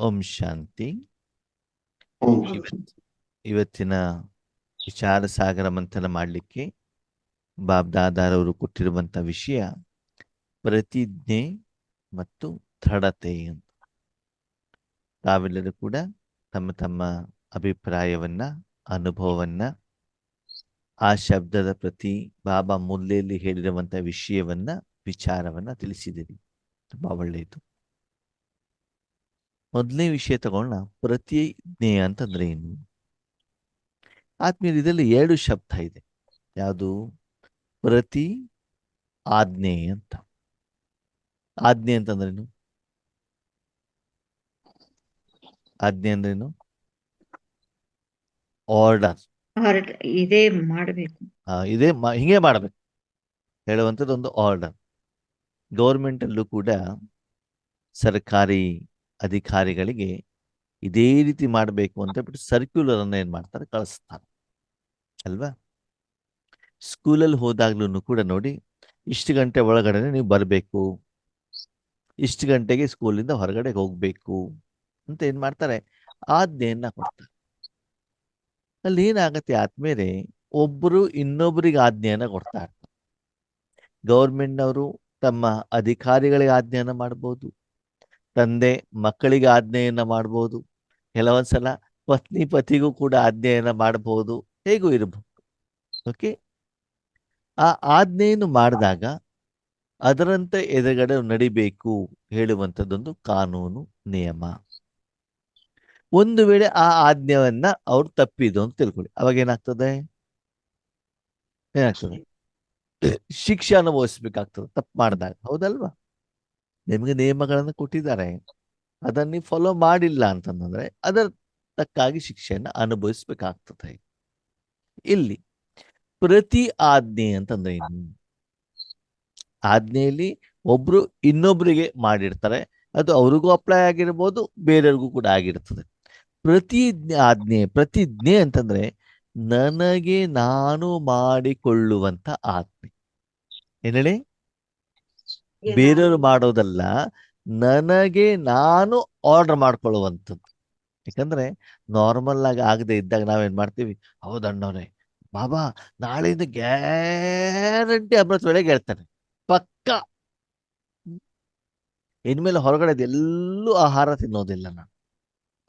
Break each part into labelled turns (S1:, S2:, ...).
S1: ಓಂ ಶಾಂತಿ.
S2: ಓಂ
S1: ಇವತ್ತಿನ ವಿಚಾರ ಸಾಗರ ಮಂಥನ ಮಾಡಲಿಕ್ಕೆ ಬಾಬ್ ದಾದಾರವರು ಕೊಟ್ಟಿರುವಂತ ವಿಷಯ ಪ್ರತಿಜ್ಞೆ ಮತ್ತು ದೃಢತೆ ಅಂತ. ತಾವೆಲ್ಲರೂ ಕೂಡ ತಮ್ಮ ತಮ್ಮ ಅಭಿಪ್ರಾಯವನ್ನ ಅನುಭವವನ್ನ ಆ ಶಬ್ದದ ಪ್ರತಿ ಬಾಬಾ ಮುಲ್ಲೆಯಲ್ಲಿ ಹೇಳಿರುವಂತ ವಿಷಯವನ್ನ ವಿಚಾರವನ್ನ ತಿಳಿಸಿದಿರಿ ತುಂಬಾ ಒಳ್ಳೆಯದು. ಮೊದಲನೇ ವಿಷಯ ತಗೊಂಡ ಪ್ರತಿಜ್ಞೆ ಅಂತಂದ್ರೆ ಏನು? ಆತ್ಮೀಯ ಇದರಲ್ಲಿ ಎರಡು ಶಬ್ದ ಇದೆ. ಯಾವುದು? ಪ್ರತಿ ಆಜ್ಞೆ ಅಂತ. ಆಜ್ಞೆ ಅಂತಂದ್ರೇನು? ಆಜ್ಞೆ ಅಂದ್ರೇನು? ಆರ್ಡರ್
S2: ಇದೇ ಮಾಡಬೇಕು.
S1: ಇದೇ ಹಿಂಗೆ ಮಾಡಬೇಕು. ಹೇಳುವಂಥದ್ದು ಒಂದು ಆರ್ಡರ್ ಗೌರ್ಮೆಂಟ್ ಅಲ್ಲೂ ಕೂಡ ಸರ್ಕಾರಿ ಅಧಿಕಾರಿಗಳಿಗೆ ಇದೇ ರೀತಿ ಮಾಡಬೇಕು ಅಂತ ಬಿಟ್ಟು ಸರ್ಕ್ಯುಲರ್ ಅನ್ನ ಏನ್ ಮಾಡ್ತಾರೆ? ಕಳಿಸ್ತಾರೆ. ಅಲ್ವಾ? ಸ್ಕೂಲಲ್ಲಿ ಹೋದಾಗ್ಲೂ ಕೂಡ ನೋಡಿ, ಇಷ್ಟು ಗಂಟೆ ಒಳಗಡೆ ನೀವು ಬರಬೇಕು. ಇಷ್ಟು ಗಂಟೆಗೆ ಸ್ಕೂಲಿಂದ ಹೊರಗಡೆ ಹೋಗ್ಬೇಕು ಅಂತ ಏನ್ ಮಾಡ್ತಾರೆ? ಆಜ್ಞೆಯನ್ನ ಕೊಡ್ತಾರೆ. ಅಲ್ಲಿ ಏನಾಗತ್ತೆ? ಆದ್ಮೇಲೆ ಒಬ್ರು ಇನ್ನೊಬ್ರಿಗೆ ಆಜ್ಞೆಯನ್ನ ಕೊಡ್ತಾ ಇರ್ತಾರೆ. ಗೌರ್ಮೆಂಟ್ನವರು ತಮ್ಮ ಅಧಿಕಾರಿಗಳಿಗೆ ಆಜ್ಞೆಯನ್ನ ಮಾಡ್ಬೋದು. ತಂದೆ ಮಕ್ಕಳಿಗೆ ಆಜ್ಞೆಯನ್ನ ಮಾಡ್ಬೋದು. ಕೆಲವೊಂದ್ಸಲ ಪತ್ನಿ ಪತಿಗೂ ಕೂಡ ಆಜ್ಞೆಯನ್ನ ಮಾಡಬಹುದು ಹೇಗೂ ಇರಬಹುದು ಓಕೆ ಆ ಆಜ್ಞೆಯನ್ನು ಮಾಡಿದಾಗ ಅದರಂತೆ ಎದುರುಗಡೆ ನಡಿಬೇಕು ಹೇಳುವಂಥದ್ದೊಂದು ಕಾನೂನು, ನಿಯಮ. ಒಂದು ವೇಳೆ ಆ ಆಜ್ಞೆಯನ್ನ ಅವ್ರು ತಪ್ಪಿದ್ದು ಅಂತ ತಿಳ್ಕೊಳ್ಳಿ. ಅವಾಗ ಏನಾಗ್ತದೆ? ಏನಾಗ್ತದೆ? ಶಿಕ್ಷೆ ಅನುಭವಿಸ್ಬೇಕಾಗ್ತದೆ ತಪ್ಪು ಮಾಡಿದಾಗ. ಹೌದಲ್ವಾ? ನಿಮ್ಗೆ ನಿಯಮಗಳನ್ನು ಕೊಟ್ಟಿದ್ದಾರೆ. ಅದನ್ನ ಫಾಲೋ ಮಾಡಿಲ್ಲ ಅಂತಂದ್ರೆ ಅದರ ತಕ್ಕಾಗಿ ಶಿಕ್ಷೆಯನ್ನು ಅನುಭವಿಸ್ಬೇಕಾಗ್ತದೆ. ಇಲ್ಲಿ ಪ್ರತಿ ಆಜ್ಞೆ ಅಂತಂದ್ರೆ ಏನು? ಆಜ್ಞೆಯಲ್ಲಿ ಒಬ್ರು ಇನ್ನೊಬ್ರಿಗೆ ಮಾಡಿರ್ತಾರೆ. ಅದು ಅವ್ರಿಗೂ ಅಪ್ಲೈ ಆಗಿರ್ಬೋದು, ಬೇರೆಯವ್ರಿಗೂ ಕೂಡ ಆಗಿರ್ತದೆ. ಪ್ರತಿ ಆಜ್ಞೆ ಪ್ರತಿಜ್ಞೆ ಅಂತಂದ್ರೆ ನನಗೆ ನಾನು ಮಾಡಿಕೊಳ್ಳುವಂತ ಆಜ್ಞೆ. ಏನ್ ಹೇಳಿ? ಬೇರೆಯವರು ಮಾಡೋದಲ್ಲ, ನನಗೆ ನಾನು ಆರ್ಡರ್ ಮಾಡ್ಕೊಳ್ಳುವಂಥದ್ದು. ಯಾಕಂದ್ರೆ ನಾರ್ಮಲ್ ಆಗಿ ಆಗದೆ ಇದ್ದಾಗ ನಾವೇನ್ ಮಾಡ್ತೀವಿ? ಹೌದಣ್ಣವ್ರೆ ಬಾಬಾ, ನಾಳೆಯಿಂದ ಗ್ಯಾರಂಟಿ ಅಮೃತ ವೇಳೆಗೆ ಹೇಳ್ತಾನೆ. ಪಕ್ಕ. ಇನ್ಮೇಲೆ ಹೊರಗಡೆ ಎಲ್ಲೂ ಆಹಾರ ತಿನ್ನೋದಿಲ್ಲ ನಾನು.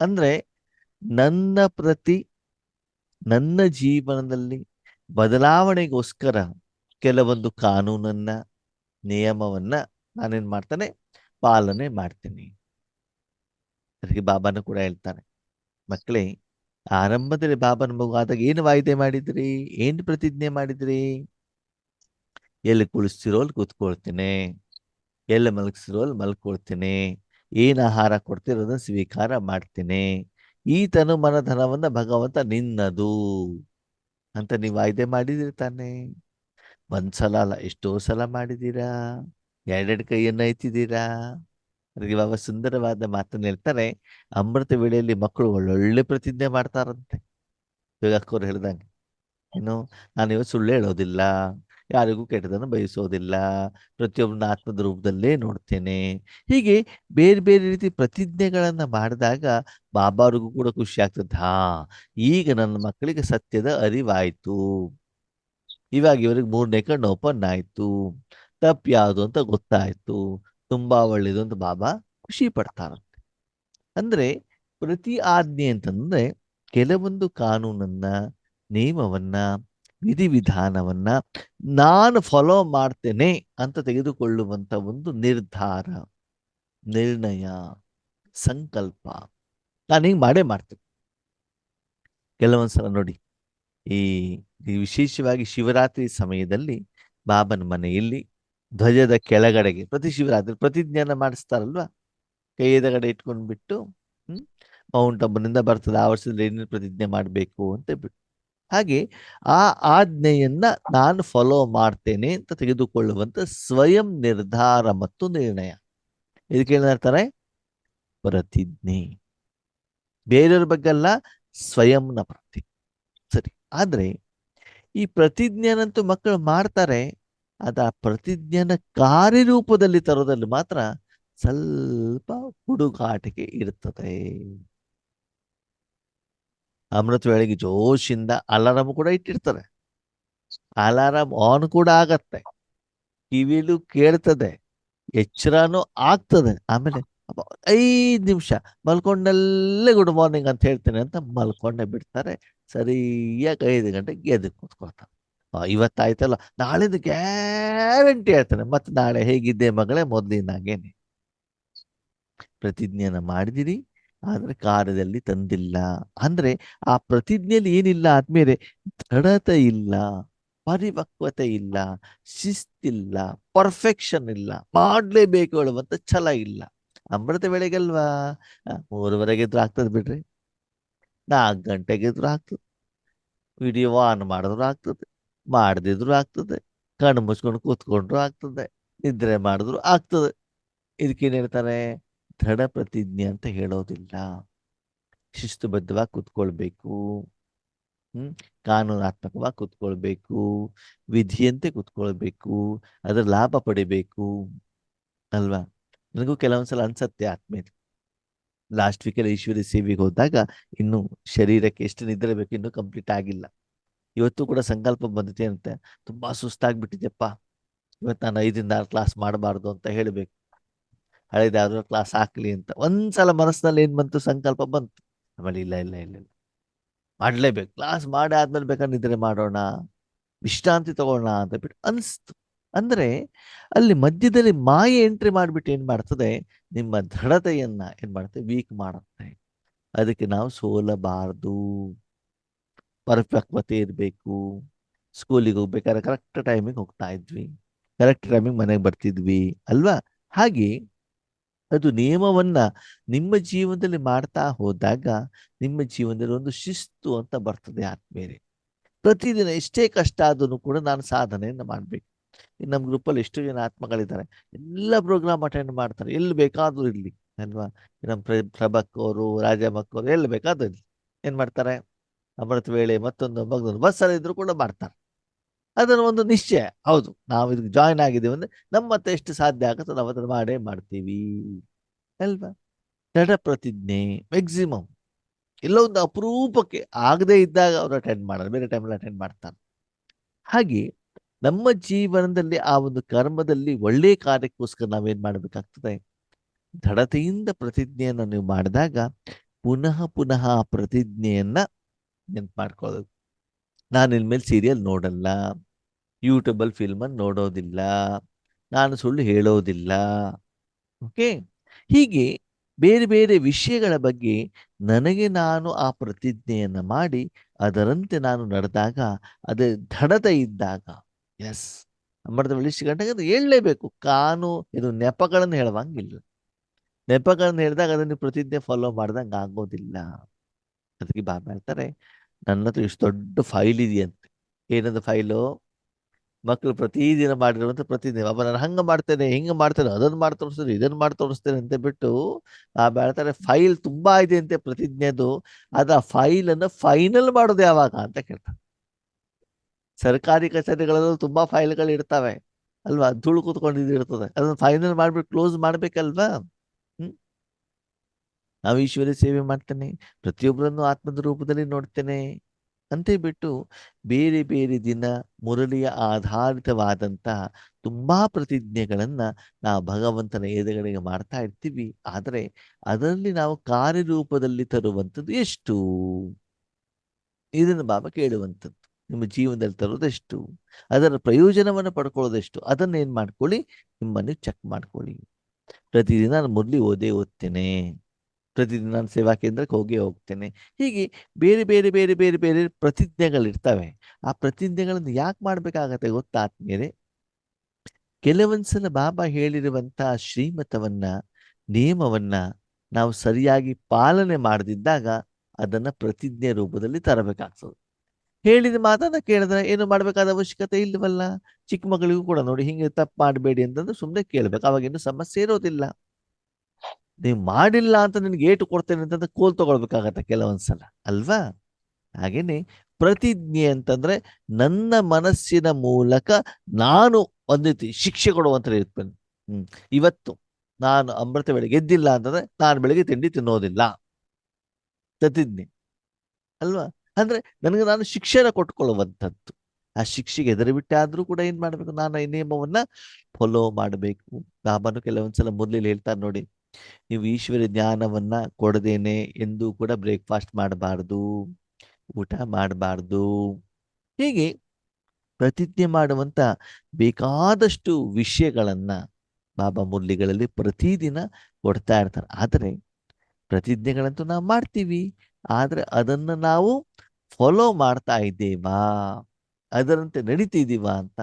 S1: ಅಂದ್ರೆ ನನ್ನ ಪ್ರತಿ, ನನ್ನ ಜೀವನದಲ್ಲಿ ಬದಲಾವಣೆಗೋಸ್ಕರ ಕೆಲವೊಂದು ಕಾನೂನನ್ನ ನಿಯಮವನ್ನ ನಾನೇನ್ ಮಾಡ್ತಾನೆ? ಪಾಲನೆ ಮಾಡ್ತೀನಿ. ಅದಕ್ಕೆ ಬಾಬಾನು ಕೂಡ ಹೇಳ್ತಾನೆ. ಮಕ್ಕಳೇ ಆರಂಭದಲ್ಲಿ ಬಾಬಾನ ಮಗು ಆದಾಗ ಏನು ವಾಯ್ದೆ ಮಾಡಿದ್ರಿ? ಏನ್ ಪ್ರತಿಜ್ಞೆ ಮಾಡಿದ್ರಿ? ಎಲ್ಲಿ ಕುಳಿಸ್ತಿರೋ ಅಲ್ಲಿ ಕೂತ್ಕೊಳ್ತೀನಿ. ಎಲ್ಲಿ ಮಲಗಿಸಿರೋ ಅಲ್ಲಿ ಮಲ್ಕೊಳ್ತೀನಿ. ಏನ್ ಆಹಾರ ಕೊಡ್ತಿರೋ ಅದನ್ನ ಸ್ವೀಕಾರ ಮಾಡ್ತೀನಿ. ಈ ತನು ಮನ ಧನವನ್ನ ಭಗವಂತ ನಿನ್ನದು ಅಂತ ನೀವು ವಾಯ್ದೆ ಮಾಡಿದಿರಿ ತಾನೆ. ಒಂದ್ಸಲ ಅಲ್ಲ, ಎಷ್ಟೋ ಸಲ ಮಾಡಿದ್ದೀರಾ? ಎರಡೆರಡು ಕೈಯನ್ನ ಎತ್ತಿದ್ದೀರಾ? ಅದಕ್ಕೆ ಬಾಬಾ ಸುಂದರವಾದ ಮಾತನ್ನು ಹೇಳ್ತಾರೆ. ಅಮೃತ ವೇಳೆಯಲ್ಲಿ ಮಕ್ಕಳು ಒಳ್ಳೊಳ್ಳೆ ಪ್ರತಿಜ್ಞೆ ಮಾಡ್ತಾರಂತೆ. ಇವಾಗ ಅಕ್ಕೋರು ಹೇಳ್ದಂಗೆ, ಏನು, ನಾನು ಇವತ್ತು ಸುಳ್ಳು ಹೇಳೋದಿಲ್ಲ. ಯಾರಿಗೂ ಕೆಟ್ಟದನ್ನು ಬಯಸೋದಿಲ್ಲ. ಪ್ರತಿಯೊಬ್ಬನ ಆತ್ಮದ ರೂಪದಲ್ಲೇ ನೋಡ್ತೇನೆ. ಹೀಗೆ ಬೇರೆ ಬೇರೆ ರೀತಿ ಪ್ರತಿಜ್ಞೆಗಳನ್ನ ಮಾಡಿದಾಗ ಬಾಬಾರಿಗೂ ಕೂಡ ಖುಷಿ ಆಗ್ತದೆ. ಹಾ, ಈಗ ನನ್ನ ಮಕ್ಕಳಿಗೆ ಸತ್ಯದ ಅರಿವಾಯ್ತು. ಇವಾಗ ಇವ್ರಿಗೆ ಮೂರನೇ ಕಣ್ಣು ಓಪನ್ ಆಯ್ತು. ತಪ್ಪು ಯಾವುದು ಅಂತ ಗೊತ್ತಾಯ್ತು. ತುಂಬಾ ಒಳ್ಳೇದು ಅಂತ ಬಾಬಾ ಖುಷಿ ಪಡ್ತಾರಂತೆ. ಅಂದ್ರೆ ಪ್ರತಿ ಆಜ್ಞೆ ಅಂತಂದ್ರೆ ಕೆಲವೊಂದು ಕಾನೂನನ್ನ, ನಿಯಮವನ್ನ, ವಿಧಿವಿಧಾನವನ್ನ ನಾನು ಫಾಲೋ ಮಾಡ್ತೇನೆ ಅಂತ ತೆಗೆದುಕೊಳ್ಳುವಂತ ಒಂದು ನಿರ್ಧಾರ, ನಿರ್ಣಯ, ಸಂಕಲ್ಪ. ನಾನು ಹಿಂಗೆ ಮಾಡೇ ಮಾಡ್ತೇನೆ. ಕೆಲವೊಂದ್ಸಲ ನೋಡಿ ಈ ವಿಶೇಷವಾಗಿ ಶಿವರಾತ್ರಿ ಸಮಯದಲ್ಲಿ ಬಾಬನ ಮನೆಯಲ್ಲಿ ಧ್ವಜದ ಕೆಳಗಡೆಗೆ ಪ್ರತಿ ಶಿವರಾತ್ರಿ ಪ್ರತಿಜ್ಞಾನ ಮಾಡಿಸ್ತಾರಲ್ವ? ಕೈ ಎದಗಡೆ ಇಟ್ಕೊಂಡ್ಬಿಟ್ಟು ಹ್ಮ್, ಮೌಂಟ್ ಅಬ್ಬನಿಂದ ಬರ್ತದೆ, ಆ ವರ್ಷದಲ್ಲಿ ಏನೇನು ಪ್ರತಿಜ್ಞೆ ಮಾಡಬೇಕು ಅಂತ ಬಿಟ್ಟು. ಹಾಗೆ ಆ ಆಜ್ಞೆಯನ್ನ ನಾನು ಫಾಲೋ ಮಾಡ್ತೇನೆ ಅಂತ ತೆಗೆದುಕೊಳ್ಳುವಂತ ಸ್ವಯಂ ನಿರ್ಧಾರ ಮತ್ತು ನಿರ್ಣಯ. ಇದಕ್ಕೆ ಏನ್ ಹೇಳ್ತಾರೆ ಪ್ರತಿಜ್ಞೆ. ಬೇರೆಯವ್ರ ಬಗ್ಗೆ ಅಲ್ಲ, ಸ್ವಯಂನ ಪ್ರತಿ, ಸರಿ. ಆದ್ರೆ ಈ ಪ್ರತಿಜ್ಞೆನಂತೂ ಮಕ್ಕಳು ಮಾಡ್ತಾರೆ, ಅದ ಪ್ರತಿಜ್ಞೆನ ಕಾರ್ಯರೂಪದಲ್ಲಿ ತರೋದಲ್ಲಿ ಮಾತ್ರ ಸ್ವಲ್ಪ ಹುಡುಗಾಟಿಕೆ ಇರ್ತದೆ. ಅಮೃತ ವೇಳೆಗೆ ಜೋಶಿಂದ ಅಲಾರಾಮ್ ಕೂಡ ಇಟ್ಟಿರ್ತಾರೆ. ಅಲಾರಾಮ್ ಆನ್ ಕೂಡ ಆಗತ್ತೆ. ಕಿವಿಲು ಕೇಳ್ತದೆ, ಎಚ್ಚರನೂ ಆಗ್ತದೆ. ಆಮೇಲೆ ಐದ್ ನಿಮಿಷ. ಮಲ್ಕೊಂಡಲ್ಲೇ ಗುಡ್ ಮಾರ್ನಿಂಗ್ ಅಂತ ಹೇಳ್ತೇನೆ ಅಂತ ಮಲ್ಕೊಂಡೆ ಬಿಡ್ತಾರೆ. ಸರಿಯಾಗಿ ಐದು ಗಂಟೆಗೆ ಎದ್ದು ಕೂತ್ಕೊಳ್ತಾರೆ ಇವತ್ತಾಯ್ತಲ್ಲ, ನಾಳೆದು ಗ್ಯಾರಂಟಿ ಹೇಳ್ತಾನೆ. ಮತ್ತೆ ನಾಳೆ ಹೇಗಿದ್ದೆ ಮಗಳೇ ಮೊದಲಿನಾಗೇನೆ ಪ್ರತಿಜ್ಞೆಯನ್ನ ಮಾಡಿದಿರಿ, ಆದ್ರೆ ಕಾರ್ಯದಲ್ಲಿ ತಂದಿಲ್ಲ. ಅಂದ್ರೆ ಆ ಪ್ರತಿಜ್ಞೆಯಲ್ಲಿ ಏನಿಲ್ಲ ಆದ್ಮೇಲೆ ದೃಢತೆ ಇಲ್ಲ, ಪರಿಪಕ್ವತೆ ಇಲ್ಲ, ಶಿಸ್ತಿಲ್ಲ ಪರ್ಫೆಕ್ಷನ್ ಇಲ್ಲ, ಮಾಡಲೇಬೇಕು ಹೇಳುವಂತ ಛಲ ಇಲ್ಲ. ಅಮೃತ ವೇಳೆಗಲ್ವಾ? ಆ, ಮೂರುವರೆಗೆ ಇದ್ರು ಆಗ್ತದೆ ಬಿಡ್ರಿ. ನಾಲ್ಕು ಗಂಟೆಗೆ ಇದ್ರೂ ಆಗ್ತದೆ. ವಿಡಿಯೋ ಆನ್ ಮಾಡಿದ್ರು ಆಗ್ತದೆ. ಮಾಡದಿದ್ರು ಆಗ್ತದೆ. ಕಣ್ಣು ಮುಚ್ಕೊಂಡು ಕೂತ್ಕೊಂಡ್ರು ಆಗ್ತದೆ. ನಿದ್ರೆ ಮಾಡಿದ್ರು ಆಗ್ತದೆ. ಇದಕ್ಕೇನು ಹೇಳ್ತಾರೆ? ದೃಢ ಪ್ರತಿಜ್ಞೆ ಅಂತ ಹೇಳೋದಿಲ್ಲ. ಶಿಸ್ತುಬದ್ಧವಾಗಿ ಕೂತ್ಕೊಳ್ಬೇಕು. ಹ್ಮ್ ಕಾನೂನಾತ್ಮಕವಾಗಿ ಕೂತ್ಕೊಳ್ಬೇಕು. ವಿಧಿಯಂತೆ ಕೂತ್ಕೊಳ್ಬೇಕು. ಅದರ ಲಾಭ ಪಡಿಬೇಕು. ಅಲ್ವಾ? ನನಗೂ ಕೆಲವೊಂದ್ಸಲ ಅನ್ಸತ್ತೆ ಆತ್ಮೇಲೆ ಲಾಸ್ಟ್ ವೀಕಲ್ಲಿ ಈಶ್ವರಿ ಸೇವೆಗೆ ಹೋದಾಗ ಇನ್ನು ಶರೀರಕ್ಕೆ ಎಷ್ಟು ನಿದ್ರೆ ಬೇಕು ಇನ್ನೂ ಕಂಪ್ಲೀಟ್ ಆಗಿಲ್ಲ. ಇವತ್ತು ಕೂಡ ಸಂಕಲ್ಪ ಬಂದಿದೆ ಅಂತ. ತುಂಬಾ ಸುಸ್ತಾಗ್ಬಿಟ್ಟಿದೆಪ್ಪ ಇವತ್ತು ನಾನು ಐದರಿಂದ ಆರು ಕ್ಲಾಸ್ ಮಾಡಬಾರ್ದು ಅಂತ ಹೇಳಬೇಕು. ಹಳೆದಾದ್ರೂ ಕ್ಲಾಸ್ ಹಾಕ್ಲಿ ಅಂತ. ಒಂದ್ಸಲ ಮನಸ್ಸಿನಲ್ಲಿ ಏನ್ ಬಂತು? ಸಂಕಲ್ಪ ಬಂತು. ಆಮೇಲೆ ಇಲ್ಲ ಇಲ್ಲ ಇಲ್ಲ ಇಲ್ಲ. ಮಾಡ್ಲೇಬೇಕು. ಕ್ಲಾಸ್ ಮಾಡಿ ಆದ್ಮೇಲೆ ಬೇಕಾದ್ರೆ ನಿದ್ರೆ ಮಾಡೋಣ. ವಿಶ್ರಾಂತಿ ತಗೋಣ ಅಂತ ಬಿಟ್ಟು ಅನಿಸ್ತು. ಅಂದ್ರೆ ಅಲ್ಲಿ ಮಧ್ಯದಲ್ಲಿ ಮಾಯೆ ಎಂಟ್ರಿ ಮಾಡಿಬಿಟ್ಟು ಏನು ಮಾಡ್ತದೆ? ನಿಮ್ಮ ದೃಢತೆಯನ್ನು ಏನು ಮಾಡುತ್ತೆ ವೀಕ್ ಮಾಡುತ್ತೆ. ಅದಕ್ಕೆ ನಾವು ಸೋಲಬಾರ್ದು. ಪರಿಪಕ್ವತೆ ಇರಬೇಕು. ಸ್ಕೂಲಿಗೆ ಹೋಗ್ಬೇಕಾದ್ರೆ ಕರೆಕ್ಟ್ ಟೈಮಿಗೆ ಹೋಗ್ತಾ ಇದ್ವಿ. ಕರೆಕ್ಟ್ ಟೈಮಿಗೆ ಮನೆಗೆ ಬರ್ತಿದ್ವಿ, ಅಲ್ವಾ? ಹಾಗೆ ಅದು ನಿಯಮವನ್ನ ನಿಮ್ಮ ಜೀವನದಲ್ಲಿ ಮಾಡ್ತಾ ಹೋದಾಗ ನಿಮ್ಮ ಜೀವನದಲ್ಲಿ ಒಂದು ಶಿಸ್ತು ಅಂತ ಬರ್ತದೆ ಆದ್ಮೇಲೆ ಪ್ರತಿದಿನ ಎಷ್ಟೇ ಕಷ್ಟ ಆದ್ರೂ ಕೂಡ ನಾನು ಸಾಧನೆಯನ್ನು ಮಾಡ್ಬೇಕು. ನಮ್ಮ ಗ್ರೂಪಲ್ಲಿ ಎಷ್ಟು ಜನ ಆತ್ಮಗಳಿದ್ದಾರೆ. ಎಲ್ಲ ಪ್ರೋಗ್ರಾಮ್ ಅಟೆಂಡ್ ಮಾಡ್ತಾರೆ. ಎಲ್ಲಿ ಬೇಕಾದ್ರೂ ಇರ್ಲಿ. ಅಲ್ವಾ? ನಮ್ಮ ಪ್ರ, ಪ್ರಭಕ್ ಅವರು ರಾಜಮಕ್ ಅವರು ಎಲ್ಲಿ ಬೇಕಾದ್ರೂ ಇರಲಿ. ಏನು ಮಾಡ್ತಾರೆ? ಅಮೃತ ವೇಳೆ ಮತ್ತೊಂದು ಮಗದೊಂದು ಬಸ್ಸಲ್ಲಿ ಇದ್ರು ಕೂಡ ಮಾಡ್ತಾರೆ. ಅದನ್ನು ಒಂದು ನಿಶ್ಚಯ. ಹೌದು, ನಾವು ಇದಕ್ಕೆ ಜಾಯಿನ್ ಆಗಿದ್ದೀವಿ ಅಂದ್ರೆ ನಮ್ಮ ಮತ್ತೆ ಎಷ್ಟು ಸಾಧ್ಯ ಆಗುತ್ತೋ ನಾವು ಅದನ್ನು ಮಾಡೇ ಮಾಡ್ತೀವಿ. ಅಲ್ವಾ? ದೃಢ ಪ್ರತಿಜ್ಞೆ ಮ್ಯಾಕ್ಸಿಮಮ್ ಎಲ್ಲ ಒಂದು ಅಪರೂಪಕ್ಕೆ ಆಗದೇ ಇದ್ದಾಗ ಅವರು ಅಟೆಂಡ್ ಮಾಡೋದು ಬೇರೆ ಟೈಮಲ್ಲಿ ಅಟೆಂಡ್ ಮಾಡ್ತಾರೆ. ಹಾಗೆ ನಮ್ಮ ಜೀವನದಲ್ಲಿ ಆ ಒಂದು ಕರ್ಮದಲ್ಲಿ ಒಳ್ಳೆಯ ಕಾರ್ಯಕ್ಕೋಸ್ಕರ ನಾವೇನ್ ಮಾಡಬೇಕಾಗ್ತದೆ? ದೃಢತೆಯಿಂದ ಪ್ರತಿಜ್ಞೆಯನ್ನು ನೀವು ಮಾಡಿದಾಗ ಪುನಃ ಪುನಃ ಆ ಪ್ರತಿಜ್ಞೆಯನ್ನ ನೆನ್ಪು ಮಾಡ್ಕೊಳ್ಳೋದು ನಾನು ಇನ್ಮೇಲೆ ಸೀರಿಯಲ್ ನೋಡಲ್ಲ, ಯೂಟ್ಯೂಬಲ್ಲಿ ಫಿಲ್ಮನ್ನು ನೋಡೋದಿಲ್ಲ, ನಾನು ಸುಳ್ಳು ಹೇಳೋದಿಲ್ಲ, ಓಕೆ? ಹೀಗೆ ಬೇರೆ ಬೇರೆ ವಿಷಯಗಳ ಬಗ್ಗೆ ನನಗೆ ನಾನು ಆ ಪ್ರತಿಜ್ಞೆಯನ್ನು ಮಾಡಿ ಅದರಂತೆ ನಾನು ನಡೆದಾಗ, ಅದೇ ದೃಢತೆ ಇದ್ದಾಗ ಎಸ್ ಅಂಬರದ ಇಷ್ಟು ಗಂಟೆಗೆ ಅದು ಹೇಳಲೇಬೇಕು. ಕಾನು ಇದು ನೆಪಗಳನ್ನು ಹೇಳುವಂಗಿಲ್ಲ. ನೆಪಗಳನ್ನು ಹೇಳಿದಾಗ ಅದನ್ನು ಪ್ರತಿಜ್ಞೆ ಫಾಲೋ ಮಾಡ್ದಂಗೆ ಆಗೋದಿಲ್ಲ. ಅದಕ್ಕೆ ಬಾಬಾ ಹೇಳ್ತಾರೆ, ನನ್ನ ಹತ್ರ ಇಷ್ಟು ದೊಡ್ಡ ಫೈಲ್ ಇದೆಯಂತೆ. ಏನದು ಫೈಲು ಮಕ್ಕಳು ಪ್ರತಿದಿನ ಮಾಡಿರುವಂತ ಪ್ರತಿದಿನ ಅಪ್ಪ ನಾನು ಹಂಗ ಮಾಡ್ತೇನೆ, ಹಿಂಗ ಮಾಡ್ತೇನೆ, ಅದನ್ನ ಮಾಡಿ ತೋರಿಸ್ತೇನೆ, ಇದನ್ನ ಮಾಡಿ ತೋರಿಸ್ತೇನೆ ಅಂತ ಬಿಟ್ಟು ಆ ಹೇಳ್ತಾರೆ ಫೈಲ್ ತುಂಬಾ ಇದೆ ಅಂತೆ ಪ್ರತಿಜ್ಞೆದು. ಅದು ಫೈಲ್ ಫೈಲನ್ನು ಫೈನಲ್ ಮಾಡೋದು ಯಾವಾಗ? ಅಂತ ಕೇಳ್ತಾರೆ. ಸರ್ಕಾರಿ ಕಚೇರಿಗಳಲ್ಲೂ ತುಂಬಾ ಫೈಲ್ಗಳು ಇರ್ತವೆ. ಅಲ್ವಾ? ಧೂಳು ಕೂತ್ಕೊಂಡಿದ್ದು ಇರ್ತದೆ. ಅದನ್ನ ಫೈನಲ್ ಮಾಡ್ಬಿಟ್ಟು ಕ್ಲೋಸ್ ಮಾಡ್ಬೇಕಲ್ವಾ? ಹ್ಮ್. ನಾವು ಈಶ್ವರ ಸೇವೆ ಮಾಡ್ತೇನೆ. ಪ್ರತಿಯೊಬ್ಬರನ್ನು ಆತ್ಮದ ರೂಪದಲ್ಲಿ ನೋಡ್ತೇನೆ. ಅಂತ ಬಿಟ್ಟು ಬೇರೆ ಬೇರೆ ದಿನ ಮುರಳಿಯ ಆಧಾರಿತವಾದಂತಹ ತುಂಬಾ ಪ್ರತಿಜ್ಞೆಗಳನ್ನ ನಾವು ಭಗವಂತನ ಎದುರುಗಡೆಗೆ ಮಾಡ್ತಾ ಇರ್ತೀವಿ. ಆದರೆ ಅದರಲ್ಲಿ ನಾವು ಕಾರ್ಯರೂಪದಲ್ಲಿ ತರುವಂಥದ್ದು ಎಷ್ಟು? ಇದನ್ನು ಬಾಬಾ ಕೇಳುವಂಥದ್ದು. ನಿಮ್ಮ ಜೀವನದಲ್ಲಿ ತರೋದೆಷ್ಟು ಅದರ ಪ್ರಯೋಜನವನ್ನು ಪಡ್ಕೊಳ್ಳೋದೆಷ್ಟು? ಅದನ್ನ ಏನ್ ಮಾಡ್ಕೊಳ್ಳಿ? ನಿಮ್ಮನ್ನು ಚೆಕ್ ಮಾಡ್ಕೊಳ್ಳಿ. ಪ್ರತಿದಿನ ನಾನು ಮುರಳಿ ಓದೇ ಓದ್ತೇನೆ. ಪ್ರತಿದಿನ ನಾನು ಸೇವಾ ಕೇಂದ್ರಕ್ಕೆ ಹೋಗಿ ಹೋಗ್ತೇನೆ. ಹೀಗೆ ಬೇರೆ ಬೇರೆ ಬೇರೆ ಬೇರೆ ಬೇರೆ ಪ್ರತಿಜ್ಞೆಗಳಿರ್ತವೆ. ಆ ಪ್ರತಿಜ್ಞೆಗಳನ್ನು ಯಾಕೆ ಮಾಡ್ಬೇಕಾಗತ್ತೆ ಗೊತ್ತಾದ್ಮೇಲೆ ಕೆಲವೊಂದ್ಸಲ ಬಾಬಾ ಹೇಳಿರುವಂತಹ ಶ್ರೀಮತವನ್ನ, ನಿಯಮವನ್ನ ನಾವು ಸರಿಯಾಗಿ ಪಾಲನೆ ಮಾಡದಿದ್ದಾಗ ಅದನ್ನ ಪ್ರತಿಜ್ಞೆ ರೂಪದಲ್ಲಿ ತರಬೇಕಾಗ್ತದೆ. ಹೇಳಿದ ಮಾತನ್ನ ಕೇಳಿದ್ರೆ ಏನು ಮಾಡ್ಬೇಕಾದ ಅವಶ್ಯಕತೆ ಇಲ್ಲವಲ್ಲ ಚಿಕ್ಕ ಮಗಳಿಗೂ ಕೂಡ ನೋಡಿ, ಹಿಂಗೆ ತಪ್ಪು ಮಾಡಬೇಡಿ ಅಂತಂದ್ರೆ ಸುಮ್ಮನೆ ಕೇಳ್ಬೇಕು. ಅವಾಗ ಏನು ಸಮಸ್ಯೆ ಇರೋದಿಲ್ಲ. ನೀವು ಮಾಡಿಲ್ಲ ಅಂತ ನಿನ್ಗೆ ಏಟು ಕೊಡ್ತೇನೆ ಅಂತಂದ್ರೆ ಕೋಲ್ ತಗೊಳ್ಬೇಕಾಗತ್ತೆ ಕೆಲವೊಂದ್ಸಲ. ಅಲ್ವಾ? ಹಾಗೇನೆ ಪ್ರತಿಜ್ಞೆ ಅಂತಂದ್ರೆ ನನ್ನ ಮನಸ್ಸಿನ ಮೂಲಕ ನಾನು ಒಂದಿತಿ ಶಿಕ್ಷೆ ಕೊಡುವಂತ ಇರ್ತೇನೆ. ಹ್ಮ್. ಇವತ್ತು ನಾನು ಅಮೃತ ಬೆಳಿಗ್ಗೆ ಎದ್ದಿಲ್ಲ ಅಂತಂದ್ರೆ ನಾನು ಬೆಳಗ್ಗೆ ತಿಂಡಿ ತಿನ್ನೋದಿಲ್ಲ. ಪ್ರತಿಜ್ಞೆ. ಅಲ್ವಾ? ಅಂದ್ರೆ ನನಗೆ ನಾನು ಶಿಕ್ಷೆನ ಕೊಟ್ಕೊಳ್ಳುವಂಥದ್ದು. ಆ ಶಿಕ್ಷೆಗೆ ಎದುರು ಬಿಟ್ಟಾದ್ರೂ ಕೂಡ ಏನ್ ಮಾಡ್ಬೇಕು? ನಾನು ಈ ನಿಯಮವನ್ನ ಫಾಲೋ ಮಾಡಬೇಕು. ಬಾಬಾನು ಕೆಲವೊಂದ್ಸಲ ಮೊದಲೇ ಹೇಳ್ತಾರೆ ನೋಡಿ, ನೀವು ಈಶ್ವರ ಜ್ಞಾನವನ್ನ ಕೊಡದೇನೆ ಎಂದೂ ಕೂಡ ಬ್ರೇಕ್ಫಾಸ್ಟ್ ಮಾಡಬಾರ್ದು, ಊಟ ಮಾಡಬಾರ್ದು. ಹೀಗೆ ಪ್ರತಿಜ್ಞೆ ಮಾಡುವಂತ ಬೇಕಾದಷ್ಟು ವಿಷಯಗಳನ್ನ ಬಾಬಾ ಮುರಳಿಗಳಲ್ಲಿ ಪ್ರತಿದಿನ ಕೊಡ್ತಾ ಇರ್ತಾರೆ. ಆದರೆ ಪ್ರತಿಜ್ಞೆಗಳಂತೂ ನಾವು ಮಾಡ್ತೀವಿ. ಆದ್ರೆ ಅದನ್ನ ನಾವು ಫಾಲೋ ಮಾಡ್ತಾ ಇದ್ದೇವಾ? ಅದರಂತೆ ನಡೀತಿದ್ದೀವಾ ಅಂತ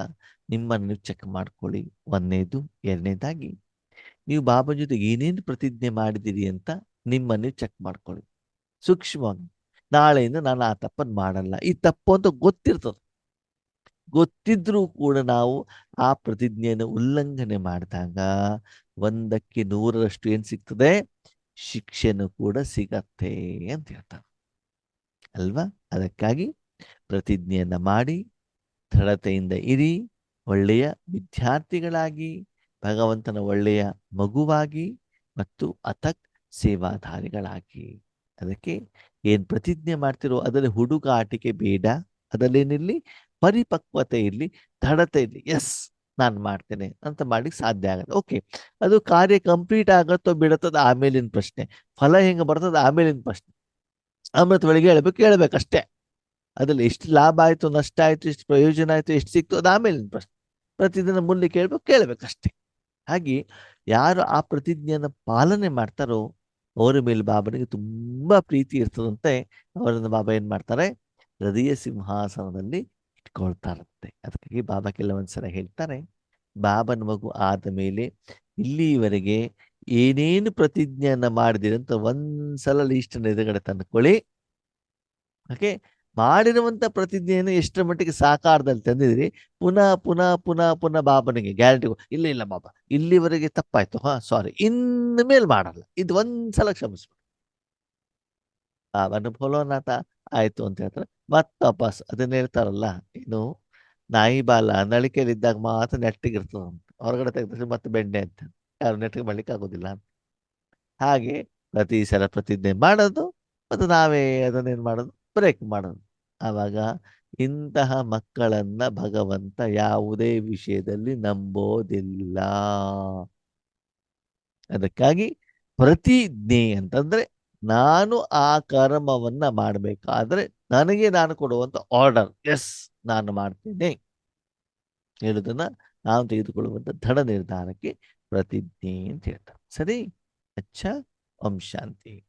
S1: ನಿಮ್ಮನ್ನು ಚೆಕ್ ಮಾಡ್ಕೊಳ್ಳಿ. ಒಂದನೇದು ಎರಡನೇದಾಗಿ, ನೀವು ಬಾಬಾ ಜೊತೆಗೆ ಏನೇನು ಪ್ರತಿಜ್ಞೆ ಮಾಡಿದ್ದೀರಿ ಅಂತ ನಿಮ್ಮನ್ನು ಚೆಕ್ ಮಾಡ್ಕೊಳ್ಳಿ. ಸೂಕ್ಷ್ಮವಾಗಿ. ನಾಳೆಯಿಂದ ನಾನು ಆ ತಪ್ಪನ್ನು ಮಾಡಲ್ಲ. ಈ ತಪ್ಪು ಅಂತ ಗೊತ್ತಿರ್ತದೆ. ಗೊತ್ತಿದ್ರೂ ಕೂಡ ನಾವು ಆ ಪ್ರತಿಜ್ಞೆಯನ್ನು ಉಲ್ಲಂಘನೆ ಮಾಡಿದಾಗ ಒಂದಕ್ಕೆ ನೂರರಷ್ಟು ಏನು ಸಿಗ್ತದೆ? ಶಿಕ್ಷೆನೂ ಕೂಡ ಸಿಗತ್ತೆ ಅಂತ ಹೇಳ್ತಾರೆ ಅಲ್ವಾ? ಅದಕ್ಕಾಗಿ ಪ್ರತಿಜ್ಞೆಯನ್ನ ಮಾಡಿ, ದೃಢತೆಯಿಂದ ಇರಿ, ಒಳ್ಳೆಯ ವಿದ್ಯಾರ್ಥಿಗಳಾಗಿ, ಭಗವಂತನ ಒಳ್ಳೆಯ ಮಗುವಾಗಿ ಮತ್ತು ಅಥಕ್ ಸೇವಾಧಾರಿಗಳಾಗಿ. ಅದಕ್ಕೆ ಏನ್ ಪ್ರತಿಜ್ಞೆ ಮಾಡ್ತಿರೋ ಅದರಲ್ಲಿ ಹುಡುಗಾಟಿಕೆ ಬೇಡ, ಅದರಲ್ಲೇನಿರ್ಲಿ, ಪರಿಪಕ್ವತೆ ಇರಲಿ, ದೃಢತೆ ಇರಲಿ. ಎಸ್ ನಾನು ಮಾಡ್ತೇನೆ ಅಂತ ಮಾಡ್ಲಿಕ್ಕೆ ಸಾಧ್ಯ ಆಗತ್ತೆ ಓಕೆ ಅದು ಕಾರ್ಯ ಕಂಪ್ಲೀಟ್ ಆಗತ್ತೋ ಬಿಡತ್ತದ ಆಮೇಲಿನ ಪ್ರಶ್ನೆ. ಫಲ ಹೆಂಗ ಬರ್ತದ ಆಮೇಲಿನ ಪ್ರಶ್ನೆ. ಅಮೃತ ಬೆಳಿಗ್ಗೆ ಹೇಳ್ಬೇಕು ಹೇಳ್ಬೇಕಷ್ಟೇ ಅದ್ರಲ್ಲಿ ಎಷ್ಟು ಲಾಭ ಆಯ್ತು, ನಷ್ಟ ಆಯ್ತು, ಎಷ್ಟು ಪ್ರಯೋಜನ ಆಯ್ತು, ಎಷ್ಟು ಸಿಕ್ತು ಅದು ಆಮೇಲಿನ ಪ್ರಶ್ನೆ. ಪ್ರತಿದಿನ ಮುಂದೆ ಕೇಳ್ಬೇಕು ಕೇಳ್ಬೇಕಷ್ಟೇ ಹಾಗೆ ಯಾರು ಆ ಪ್ರತಿಜ್ಞೆಯನ್ನು ಪಾಲನೆ ಮಾಡ್ತಾರೋ ಅವರ ಮೇಲೆ ಬಾಬನಿಗೆ ತುಂಬಾ ಪ್ರೀತಿ ಇರ್ತದಂತೆ. ಅವರನ್ನು ಬಾಬಾ ಏನ್ ಮಾಡ್ತಾರೆ ಹೃದಯ ಸಿಂಹಾಸನದಲ್ಲಿ ಇಟ್ಕೊಳ್ತಾರಂತೆ. ಅದಕ್ಕಾಗಿ ಬಾಬಾ ಕೆಲವೊಂದ್ಸಲ ಹೇಳ್ತಾರೆ, ಬಾಬನ ಮಗು ಆದ ಮೇಲೆ ಇಲ್ಲಿವರೆಗೆ ಏನೇನು ಪ್ರತಿಜ್ಞೆಯನ್ನ ಮಾಡಿದಿರಂತ ಒಂದ್ಸಲ ಲೀಸ್ಟ್ ಎದುರುಗಡೆ ತಂದುಕೊಳ್ಳಿ. ಓಕೆ? ಮಾಡಿರುವಂತ ಪ್ರತಿಜ್ಞೆಯನ್ನು ಎಷ್ಟರ ಮಟ್ಟಿಗೆ ಸಾಕಾರದಲ್ಲಿ ತಂದಿದ್ರಿ ಪುನಃ ಪುನಃ ಪುನಃ ಪುನಃ ಬಾಬನಿಗೆ ಗ್ಯಾರಂಟಿ ಇಲ್ಲ ಇಲ್ಲ ಬಾಬಾ, ಇಲ್ಲಿವರೆಗೆ ತಪ್ಪಾಯ್ತು. ಹಾ ಸಾರಿ ಇನ್ನು ಮೇಲೆ ಮಾಡಲ್ಲ. ಇದು ಒಂದ್ಸಲ ಕ್ಷಮಿಸ್ಬಿಡು. ಬಾಬನ ಫೋಲೋನಾಥ ಆಯ್ತು ಅಂತ ಹೇಳ್ತಾರೆ. ಮತ್ ವಾಪಸ್ ಅದನ್ನ ಹೇಳ್ತಾರಲ್ಲ, ಏನು, ನಾಯಿ ಬಾಲ ನಳಿಕೆಯಲ್ಲಿದ್ದಾಗ ಮಾತ್ರ ನೆಟ್ಟಿಗಿರ್ತದ ಅಂತ. ಹೊರಗಡೆ ತೆಗೆದ್ರೆ ಮತ್ತೆ ಬೆಣ್ಣೆ ಅಂತ. ಯಾರು ನೆಟ್ಟಿಗೆ ಮಾಡ್ಲಿಕ್ಕೆ ಆಗೋದಿಲ್ಲ ಹಾಗೆ ಪ್ರತಿ ಸಲ ಪ್ರತಿಜ್ಞೆ ಮಾಡೋದು ಮತ್ತು ನಾವೇ ಅದನ್ನೇನ್ ಮಾಡೋದು ಬ್ರೇಕ್ ಮಾಡೋದು. ಆವಾಗ ಇಂತಹ ಮಕ್ಕಳನ್ನ ಭಗವಂತ ಯಾವುದೇ ವಿಷಯದಲ್ಲಿ ನಂಬೋದಿಲ್ಲ. ಅದಕ್ಕಾಗಿ ಪ್ರತಿಜ್ಞೆ ಅಂತಂದ್ರೆ ನಾನು ಆ ಕರ್ಮವನ್ನ ಮಾಡಬೇಕಾದ್ರೆ ನನಗೆ ನಾನು ಕೊಡುವಂತ ಆರ್ಡರ್ ಎಸ್ ನಾನು ಮಾಡ್ತೇನೆ. ಹೇಳುದನ್ನ ನಾನು ತೆಗೆದುಕೊಳ್ಳುವಂತ ದೃಢ ನಿರ್ಧಾರಕ್ಕೆ ಪ್ರತಿಜ್ಞೆ ಅಂತ ಹೇಳ್ತಾರೆ. ಸರಿ? ಅಚ್ಚ, ಓಂ ಶಾಂತಿ.